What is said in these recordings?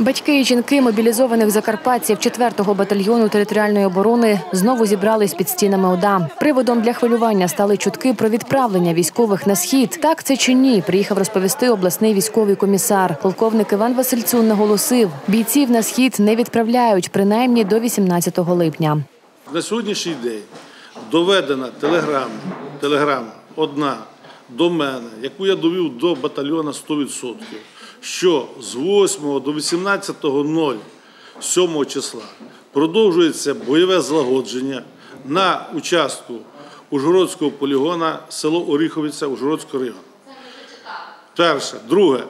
Батьки і жінки мобілізованих закарпатців 4-го батальйону територіальної оборони знову зібрались під стінами ОДА. Приводом для хвилювання стали чутки про відправлення військових на схід. Так це чи ні? Приїхав розповісти обласний військовий комісар. Полковник Іван Васильцун наголосив: бійців на схід не відправляють принаймні до 18 липня. На сьогоднішній день доведена телеграма, телеграма одна до мене, яку я довів до батальйона 100%, що з 8 до 18.07 числа продовжується бойове злагодження на участку Ужгородського полігона село Оріховиця Ужгородського району. Перше. Друге.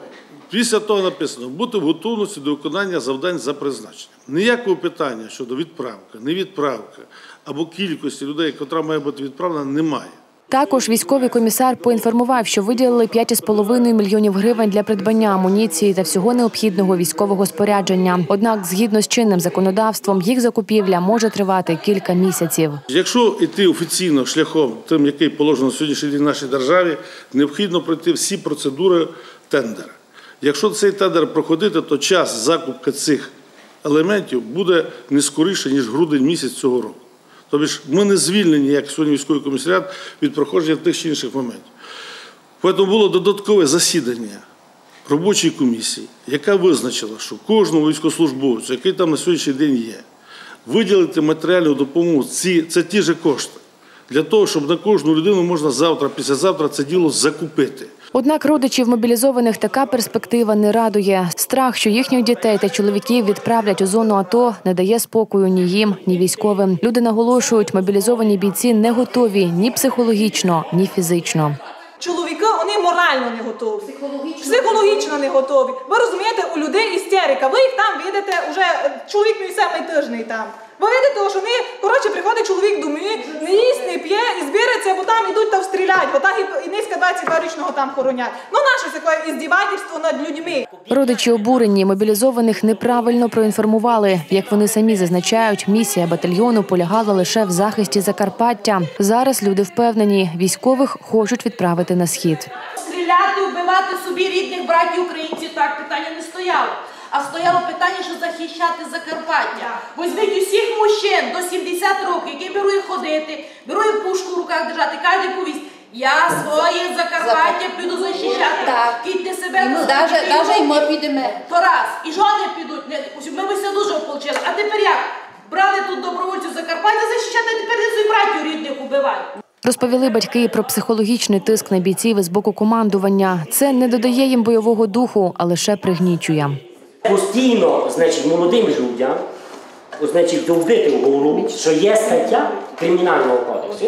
Після того написано бути в готовності до виконання завдань за призначенням. Ніякого питання щодо відправки, невідправки або кількості людей, яка має бути відправлена, немає. Також військовий комісар поінформував, що виділили 5,5 мільйонів гривень для придбання амуніції та всього необхідного військового спорядження. Однак, згідно з чинним законодавством, їх закупівля може тривати кілька місяців. Якщо йти офіційно шляхом, тим, який положено сьогоднішній день нашій державі, необхідно пройти всі процедури тендера. Якщо цей тендер проходити, то час закупки цих елементів буде не скоріше, ніж грудень місяць цього року. Тобто ми не звільнені, як сьогодні військовий комісаріат, від проходження тих чи інших моментів. Тому було додаткове засідання робочої комісії, яка визначила, що кожному військовослужбовцю, який там на сьогоднішній день є, виділити матеріальну допомогу, це ті ж кошти, для того, щоб на кожну людину можна завтра, післязавтра це діло закупити. Однак родичів мобілізованих така перспектива не радує. Страх, що їхніх дітей та чоловіків відправлять у зону АТО, не дає спокою ні їм, ні військовим. Люди наголошують, мобілізовані бійці не готові ні психологічно, ні фізично. Чоловіки вони морально не готові, психологічно, не готові. Ви розумієте, у людей істерика. Ви їх там видите, вже чоловік мій самий тижний там. Ви видите, що вони, коротше, приходить чоловік до мене, не п'є і збереться, бо там ідуть там стріляють, бо так і, низька 22-річного там хоронять. Ну наше таке іздівательство над людьми. Родичі обурені мобілізованих неправильно проінформували. Як вони самі зазначають, місія батальйону полягала лише в захисті Закарпаття. Зараз люди впевнені, військових хочуть відправити на схід. Стріляти, вбивати собі рідних братів українців, так питання не стояло. А стояло питання, що захищати Закарпаття. Візьміть усіх мужчин до 70 років, які беруть ходити, беруть пушку в руках держати, кожен повість. Я своє Закарпаття піду захищати. Кидьте себе Ну, на даже, даже і ми підемо. То раз. І жони підуть. Не- Ми все дуже ополчили. А тепер як? Брали тут добровольців Закарпаття захищати, а тепер не братів рідних убивають. Розповіли батьки і про психологічний тиск на бійців із боку командування. Це не додає їм бойового духу, а лише пригнічує. Постійно, значить, молодим людям, значить, довбити в голову, що є стаття кримінального кодексу.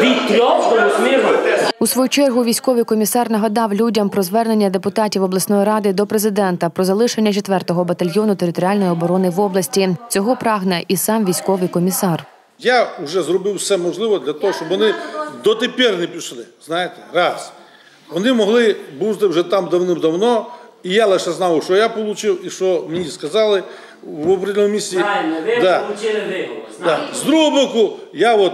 Від трьох до восьми років. У свою чергу військовий комісар нагадав людям про звернення депутатів обласної ради до президента про залишення 4-го батальйону територіальної оборони в області. Цього прагне і сам військовий комісар. Я вже зробив все можливе для того, щоб вони дотепер не пішли. Знаєте, раз. Вони могли бути вже там давним-давно, і я лише знав, що я отримав і що мені сказали в определеному місці. Правильно, ви Да. отримали виговор. Да. З другого боку, я от,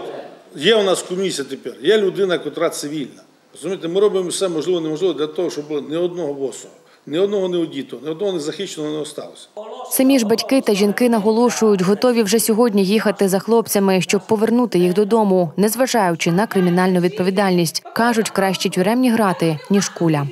є у нас комісія тепер, є людина, яка цивільна. Розумієте, ми робимо все можливе неможливе для того, щоб ні одного босого, ні одного неодітого, ні одного незахищеного не осталося. Самі ж батьки та жінки наголошують, готові вже сьогодні їхати за хлопцями, щоб повернути їх додому, незважаючи на кримінальну відповідальність. кажуть, краще тюремні грати ніж куля.